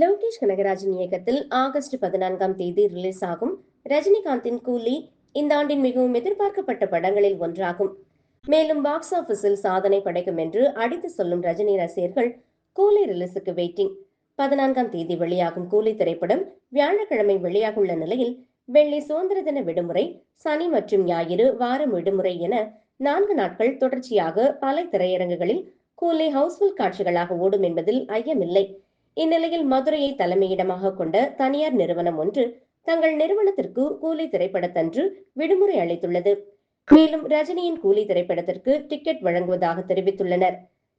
லோகேஷ் கனகராஜன் இயக்கத்தில் ஆகஸ்ட் பதினான்காம் தேதி ரிலீஸ் ஆகும் ரஜினிகாந்தின் கூலி. இந்த ஆண்டின் மிகவும் எதிர்பார்க்கப்பட்ட படங்களில் ஒன்றாகும். மேலும் பாக்ஸ் ஆபீஸில் சாதனை படைக்கும் என்று அடித்து சொல்லும் ரஜினி ரசிகர்கள் கூலி ரிலீஸுக்கு வெயிட்டிங் பதினான்காம் தேதி வெளியாகும் கூலி திரைப்படம் வியாழக்கிழமை வெளியாகுள்ள நிலையில் வெள்ளி சுதந்திர தின விடுமுறை சனி மற்றும் ஞாயிறு வாரம் விடுமுறை என நான்கு நாட்கள் தொடர்ச்சியாக பல திரையரங்குகளில் கூலி ஹவுஸ்ஃபுல் காட்சிகளாக ஓடும் என்பதில் ஐயமில்லை. இந்நிலையில் மதுரையை தலைமையிடமாக கொண்ட தனியார் நிறுவனம் ஒன்று தங்கள் நிறுவனத்திற்கு கூலி திரைப்படத்தன்று விடுமுறை அளித்துள்ளது. மேலும் ரஜினியின் கூலி திரைப்படத்திற்கு டிக்கெட் வழங்குவதாக தெரிவித்துள்ளனர்.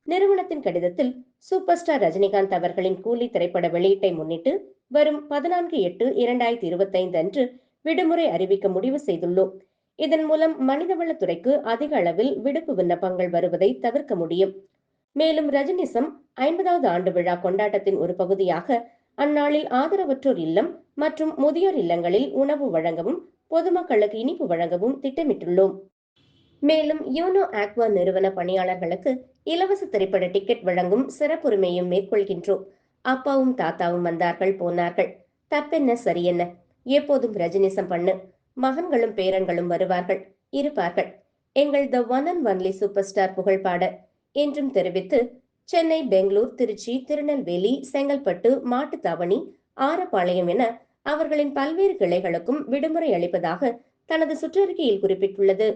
நிறுவனத்தின் கடிதத்தில் சூப்பர் ஸ்டார் ரஜினிகாந்த் அவர்களின் கூலி திரைப்பட வெளியீட்டை முன்னிட்டு வரும் பதினான்கு எட்டு இரண்டாயிரத்தி இருபத்தி ஐந்து அன்று விடுமுறை அறிவிக்க முடிவு செய்துள்ளோம். இதன் மூலம் மனிதவளத்துறைக்கு அதிக அளவில் விடுப்பு விண்ணப்பங்கள் வருவதை தவிர்க்க முடியும். மேலும் ரஜினிசம் ஐம்பதாவது ஆண்டு விழா கொண்டாட்டத்தின் ஒரு பகுதியாக அந்நாளில் ஆதரவற்றோர் இல்லம் மற்றும் முதியோர் இல்லங்களில் உணவு வழங்கவும் பொதுமக்களுக்கு இனிப்பு வழங்கவும் திட்டமிட்டுள்ளோம். மேலும் யூனோ ஆக்வா நிறுவன பணியாளர்களுக்கு இலவச திரைப்பட டிக்கெட் வழங்கும் சிறப்புரிமையும் மேற்கொள்கின்றோம். அப்பாவும் தாத்தாவும் வந்தார்கள் போனார்கள். தப்பென்ன சரியென்ன? எப்போதும் ரஜினிசம் பண்ணு. மகன்களும் பேரன்களும் வருவார்கள். இருப்பார்கள். எங்கள் the one and only superstar புகழ்பாட என்றும் தெரிவித்து சென்னை பெங்களூர் திருச்சி திருநெல்வேலி செங்கல்பட்டு மாட்டுத்தாவணி ஆரப்பாளையம் என அவர்களின் பல்வேறு கிளைகளுக்கும் விடுமுறை அளிப்பதாக தனது சுற்றறிக்கையில் குறிப்பிட்டுள்ளது.